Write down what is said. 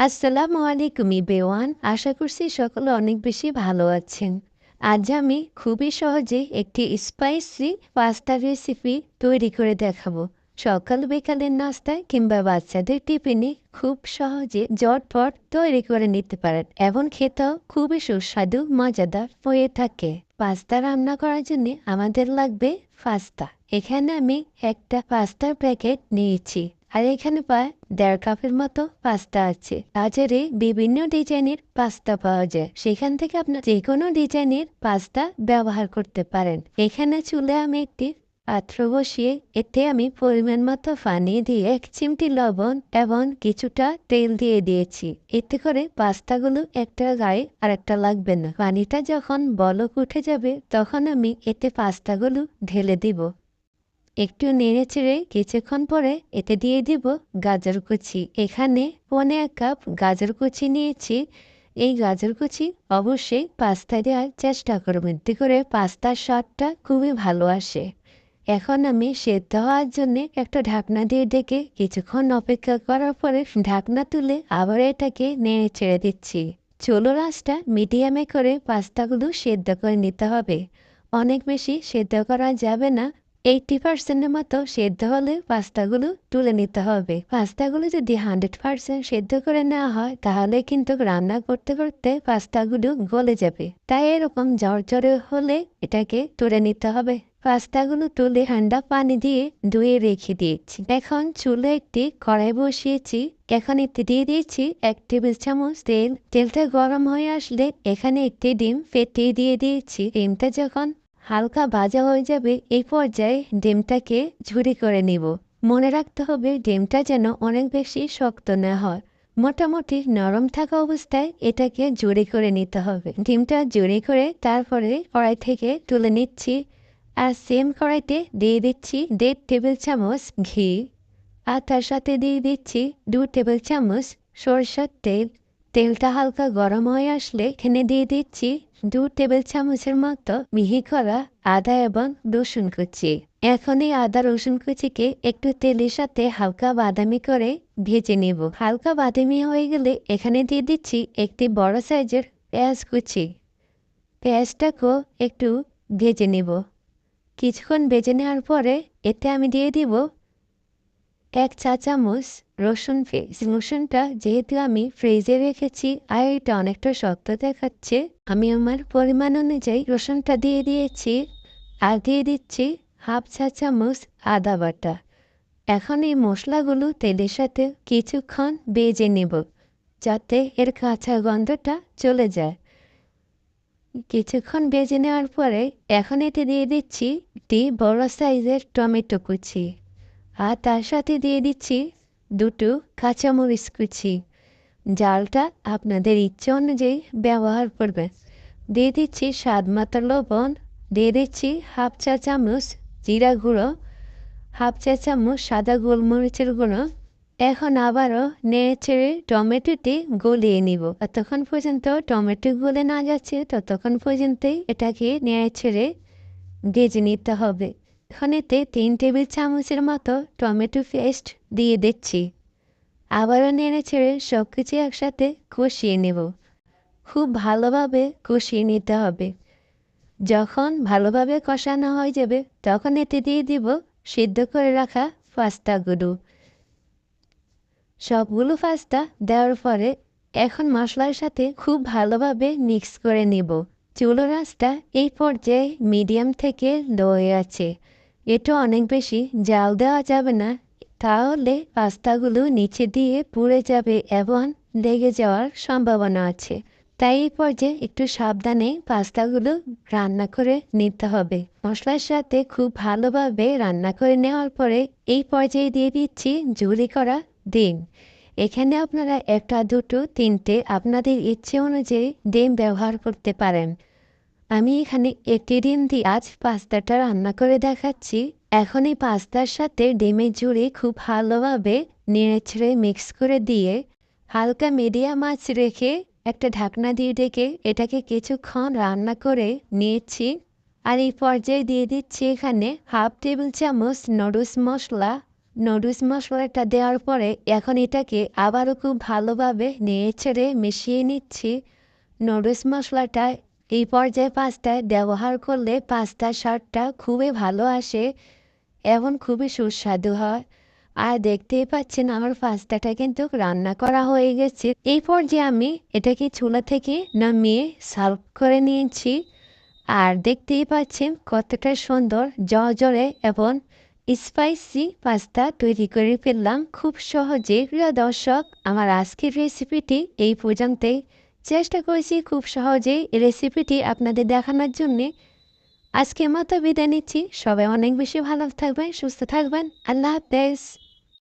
আসসালামু আলাইকুম ইবেওয়ান আশা করছি সকলে অনেক বেশি ভালো আছেন। আজ আমি খুবই সহজে একটি স্পাইসি পাস্তা রেসিপি তৈরি করে দেখাবো। সকাল বিকালের নাস্তায় কিংবা বাচ্চাদের টিফিনে খুব সহজে জটপট তৈরি করে নিতে পারেন। এবং খেতেও খুবই সুস্বাদু, মজাদার হয়ে থাকে। পাস্তা রান্না করার জন্য আমাদের লাগবে পাস্তা। এখানে আমি একটা পাস্তার প্যাকেট নিয়েছি। আর এখানে প্রায় দেড় কাপের মতো পাস্তা আছে। বাজারে বিভিন্ন ডিজাইনের পাস্তা পাওয়া যায়। সেখান থেকে আপনার যে কোনো ডিজাইনের পাস্তা ব্যবহার করতে পারেন। এখানে চুলে আমি একটি পাত্র বসিয়ে, এতে আমি পরিমাণ মতো পানি দিয়ে এক চিমটি লবণ এবং কিছুটা তেল দিয়ে দিয়েছি। এতে করে পাস্তাগুলো একটা গায়ে আর একটা লাগবে না। পানিটা যখন বলক উঠে যাবে, তখন আমি এতে পাস্তাগুলো ঢেলে দিব। একটু নেড়ে চেড়ে কিছুক্ষণ পরে এতে দিয়ে দিব গাজর কুচি। এখানে পনে এক কাপ গাজর কুচি নিয়েছি। এই গাজর কুচি অবশ্যই পাস্তায় দেওয়ার চেষ্টা করব। এতে করে পাস্তার স্বাদটা খুবই ভালো আসে। এখন আমি সেদ্ধ হওয়ার জন্য একটা ঢাকনা দিয়ে ডেকে কিছুক্ষণ অপেক্ষা করার পরে ঢাকনা তুলে আবার এটাকে নেড়ে ছেড়ে দিচ্ছি। চলো রাসটা মিডিয়ামে করে পাস্তাগুলো সেদ্ধ করে নিতে হবে। অনেক বেশি সেদ্ধ করা যাবে না। এইটটি পার্সেন্টের মতো সেদ্ধ হলে পাস্তাগুলো তুলে নিতে হবে। পাস্তাগুলো যদি হান্ড্রেড পার্সেন্ট সেদ্ধ করে নেওয়া হয়, তাহলে কিন্তু রান্না করতে করতে পাস্তাগুলো গলে যাবে। তাই এরকম জ্বরে হলে এটাকে তুলে নিতে হবে। পাস্তাগুলো তুলে ঠান্ডা পানি দিয়ে ধুয়ে রেখে দিয়েছি। এখন চুলে একটি কড়াই বসিয়েছি। এখন এতে দিয়ে দিয়েছি এক টেবিল চামচ তেল। তেলটা গরম হয়ে আসলে এখানে একটি ডিম ফেটিয়ে দিয়ে দিয়েছি। ডিমটা যখন হালকা ভাজা হয়ে যাবে এই পর্যায়ে ডিমটাকে ঝুরি করে নিব। মনে রাখতে হবে, ডিমটা যেন অনেক বেশি শক্ত না হয়। মোটামুটি নরম থাকা অবস্থায় এটাকে জুড়ি করে নিতে হবে। ডিমটা জুড়ি করে তারপরে কড়াই থেকে তুলে নিচ্ছি আর সেম কড়াইতে দিয়ে দিচ্ছি দেড় টেবিল চামচ ঘি। আর তার সাথে দিয়ে দিচ্ছি দু টেবিল চামচ সরষের তেল। তেলটা হালকা গরম হয়ে আসলে এখানে দিয়ে দিচ্ছি দু টেবিল চামচের মতো মিহি করা আদা এবং রসুন কুচি। এখন এই আদা রসুন কুচিকে একটু তেলের সাথে হালকা বাদামি করে ভেজে নেব। হালকা বাদামি হয়ে গেলে এখানে দিয়ে দিচ্ছি একটি বড় সাইজের পেঁয়াজ কুচি। পেঁয়াজটাকেও একটু ভেজে নেব। কিছুক্ষণ ভেজে নেওয়ার পরে এতে আমি দিয়ে দিব এক চা চামচ রসুন পেস্ট। রসুনটা যেহেতু আমি ফ্রিজে রেখেছি, আর এটা অনেকটা শক্ত দেখাচ্ছে, আমি আমার পরিমাণ অনুযায়ী রসুনটা দিয়ে দিয়েছি। আর দিয়ে দিচ্ছি হাফ চা চামচ আদা বাটা। এখন এই মশলাগুলো তেলের সাথে কিছুক্ষণ বেজে নেব, যাতে এর কাঁচা গন্ধটা চলে যায়। কিছুক্ষণ বেজে নেওয়ার পরে এখন এতে দিয়ে দিচ্ছি একটি বড় সাইজের টমেটো কুচি। আর তার সাথে দিয়ে দিচ্ছি দুটো কাঁচামরিচ কুচি। জালটা আপনাদের ইচ্ছে অনুযায়ী ব্যবহার করবেন। দিয়ে দিচ্ছি স্বাদ মতো লবণ, দিয়ে দিচ্ছি হাফ চা চামচ জিরা গুঁড়ো, হাফ চা চামচ সাদা গোলমরিচের গুঁড়ো। এখন আবারও নেড়ে ছেড়ে টমেটোটি গলিয়ে নিব। ততক্ষণ পর্যন্ত টমেটো গলে না যাচ্ছে, ততক্ষণ পর্যন্তই এটাকে নেড়ে ছেড়ে ভেজে নিতে হবে। এখন তিন টেবিল চামচের মতো টমেটো পেস্ট দিয়ে দিচ্ছি। আবারও নেড়ে ছেড়ে সব কিছু একসাথে কষিয়ে নেব। খুব ভালোভাবে কষিয়ে নিতে হবে। যখন ভালোভাবে কষানো হয়ে যাবে, তখন এতে দিয়ে দিব সিদ্ধ করে রাখা পাস্তাগুলো সবগুলো পাস্তা দেওয়ার পরে এখন মশলার সাথে খুব ভালোভাবে মিক্স করে নিব। চুলো রাস্তা এই পর্যায়ে মিডিয়াম থেকে লোয়ে আছে। এটা অনেক বেশি, জাল দেওয়া যাবে না। তাহলে পাস্তাগুলো নিচে দিয়ে পুড়ে যাবে এবং লেগে যাওয়ার সম্ভাবনা আছে। তাই এই পর্যায়ে একটু সাবধানে পাস্তাগুলো রান্না করে নিতে হবে। মশলার সাথে খুব ভালোভাবে রান্না করে নেওয়ার পরে এই পর্যায়ে দিয়ে দিচ্ছি ঝুরি করা ডিম। এখানে আপনারা একটা, দুটো, তিনটে আপনাদের ইচ্ছে অনুযায়ী ডিম ব্যবহার করতে পারেন। আমি এখানে একটি ডিম দিয়ে আজ পাস্তাটা রান্না করে দেখাচ্ছি। এখন এই পাস্তার সাথে ডিমের জুড়ে খুব ভালোভাবে নেড়ে ছেড়ে মিক্স করে দিয়ে হালকা মিডিয়াম আঁচ রেখে একটা ঢাকনা দিয়ে ডেকে এটাকে কিছুক্ষণ রান্না করে নিয়েছি। আর এই পর্যায়ে দিয়ে দিচ্ছি এখানে হাফ টেবিল চামচ নুডলস মশলা। নুডলস মশলাটা দেওয়ার পরে এখন এটাকে আবারও খুব ভালোভাবে নেড়ে ছেড়ে মিশিয়ে নিচ্ছি। নুডলস মশলাটা এই পর্যায়ে পাস্তায় ব্যবহার করলে পাস্তার স্বাদটা খুবই ভালো আসে এবং খুবই সুস্বাদু হয়। আর দেখতেই পাচ্ছেন আমার পাস্তাটা কিন্তু রান্না করা হয়ে গেছে। এই পর্যায়ে আমি এটাকে চুলা থেকে নামিয়ে সার্ভ করে নিয়েছি। আর দেখতেই পাচ্ছেন কতটা সুন্দর জরে এবং স্পাইসি পাস্তা তৈরি করে ফেললাম। খুব সহজে। প্রিয় দর্শক, আমার আজকের রেসিপিটি এই পর্যন্তই। চেষ্টা করেছি খুব সহজেই রেসিপিটি আপনাদের দেখানোর জন্যে। আজকে মতো বিদায় নিচ্ছি। সবাই অনেক বেশি ভালো থাকবেন, সুস্থ থাকবেন। আল্লাহ হাফেজ।